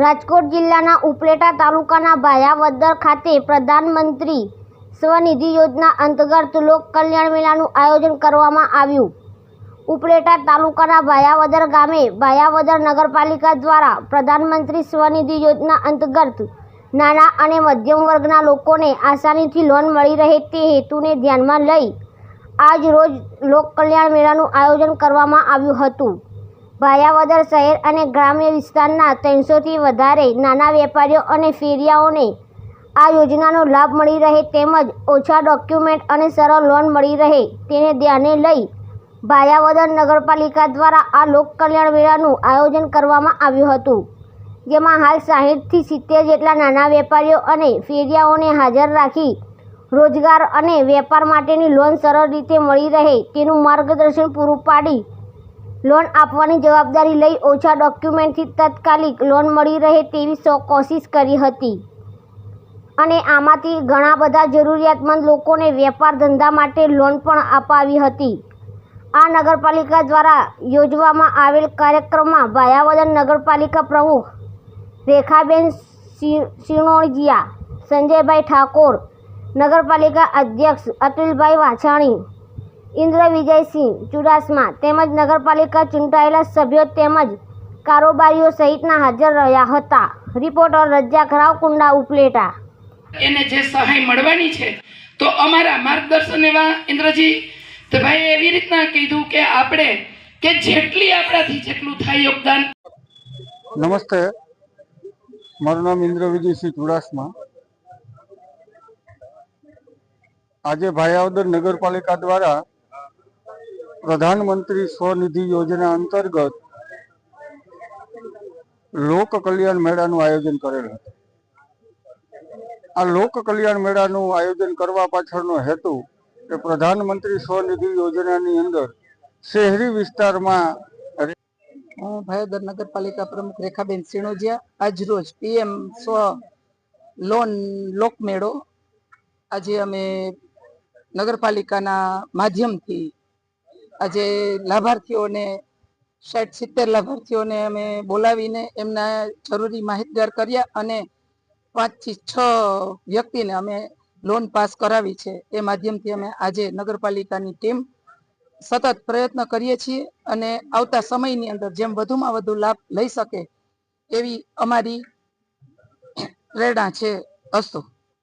રાજકોટ જિલ્લાના ઉપલેટા તાલુકાના ભાયાવદર ખાતે પ્રધાનમંત્રી સ્વનિધિ યોજના અંતર્ગત લોક કલ્યાણ મેળાનું આયોજન કરવામાં આવ્યું. ઉપલેટા તાલુકાના ભાયાવદર ગામે ભાયાવદર નગરપાલિકા દ્વારા પ્રધાનમંત્રી સ્વનિધિ યોજના અંતર્ગત નાના અને મધ્યમ વર્ગના લોકોને આસાનીથી લોન મળી રહે તે હેતુને ધ્યાનમાં લઈ આજ રોજ લોક કલ્યાણ મેળાનું આયોજન કરવામાં આવ્યું હતું. ભાયાવદર શહેર અને ગ્રામ્ય વિસ્તારના ત્રણસોથી વધારે નાના વેપારીઓ અને ફેરિયાઓને આ યોજનાનો લાભ મળી રહે તેમજ ઓછા ડોક્યુમેન્ટ અને સરળ લોન મળી રહે તેને ધ્યાને લઈ ભાયાવદર નગરપાલિકા દ્વારા આ લોક કલ્યાણ મેળાનું આયોજન કરવામાં આવ્યું હતું, જેમાં હાલ સાહીઠથી સિત્તેર જેટલા નાના વેપારીઓ અને ફેરિયાઓને હાજર રાખી રોજગાર અને વેપાર માટેની લોન સરળ રીતે મળી રહે તેનું માર્ગદર્શન પૂરું પાડી લોન આપવાની જવાબદારી લઈ ઓછા ડોક્યુમેન્ટથી તાત્કાલિક લોન મળી રહે તેવી સો કોશિશ કરી હતી. અને આમાંથી ઘણા બધા જરૂરિયાતમંદ લોકોને વેપાર ધંધા માટે લોન પણ અપાવી હતી. આ નગરપાલિકા દ્વારા યોજવામાં આવેલ કાર્યક્રમમાં ભાયાવદન નગરપાલિકા પ્રમુખ રેખાબેન શિણોળજીયા સંજયભાઈ ઠાકોર, નગરપાલિકા અધ્યક્ષ અતુલભાઈ વાછાણી ઇન્દ્ર વિજયસિંહ ચુડાસમા તેમજ નગરપાલિકા ચૂંટાયેલા સભ્યો તેમજ કારોબારીઓ સહિતના હાજર રહ્યા હતા. રિપોર્ટર રજા ખરાવ કુંડા ઉપલેટા. એને જે સહાય મળવાની છે તો અમારા માર્ગદર્શન એવા ઇન્દ્રજી તો ભાઈ એવી રીતના કીધું કે આપણે કે જેટલી આપણાથી જેટલું થાય યોગદાન. નમસ્તે. મારું નામ ઇન્દ્ર વિજયસિંહ ચુડાસમા. આજે ભાયાવદર નગરપાલિકા દ્વારા પ્રધાનમંત્રી સ્વનિધિ યોજના અંતર્ગત લોક કલ્યાણ મેળાનું આયોજન કરેલ હતું. આ લોક કલ્યાણ મેળાનું આયોજન કરવા પાછળનો હેતુ કે પ્રધાનમંત્રી સ્વનિધિ યોજનાની અંદર શહેરી વિસ્તારમાં હું ભાયોદર નગરપાલિકા પ્રમુખ રેખાબેન સિણોજિયા આજ રોજ પીએમ સ્વ લોન લોકમેળો આજે અમે નગરપાલિકાના માધ્યમથી આજે લાભાર્થીઓને, સાઠ સિત્તેર લાભાર્થીઓને અમે બોલાવીને એમના જરૂરી માહિતગાર કર્યા અને પાંચથી છ વ્યક્તિને અમે લોન પાસ કરાવી છે. એ માધ્યમથી અમે આજે નગરપાલિકાની ટીમ સતત પ્રયત્ન કરીએ છીએ અને આવતા સમયની અંદર જેમ વધુમાં વધુ લાભ લઈ શકે એવી અમારી પ્રેરણા છે અસ્તુ.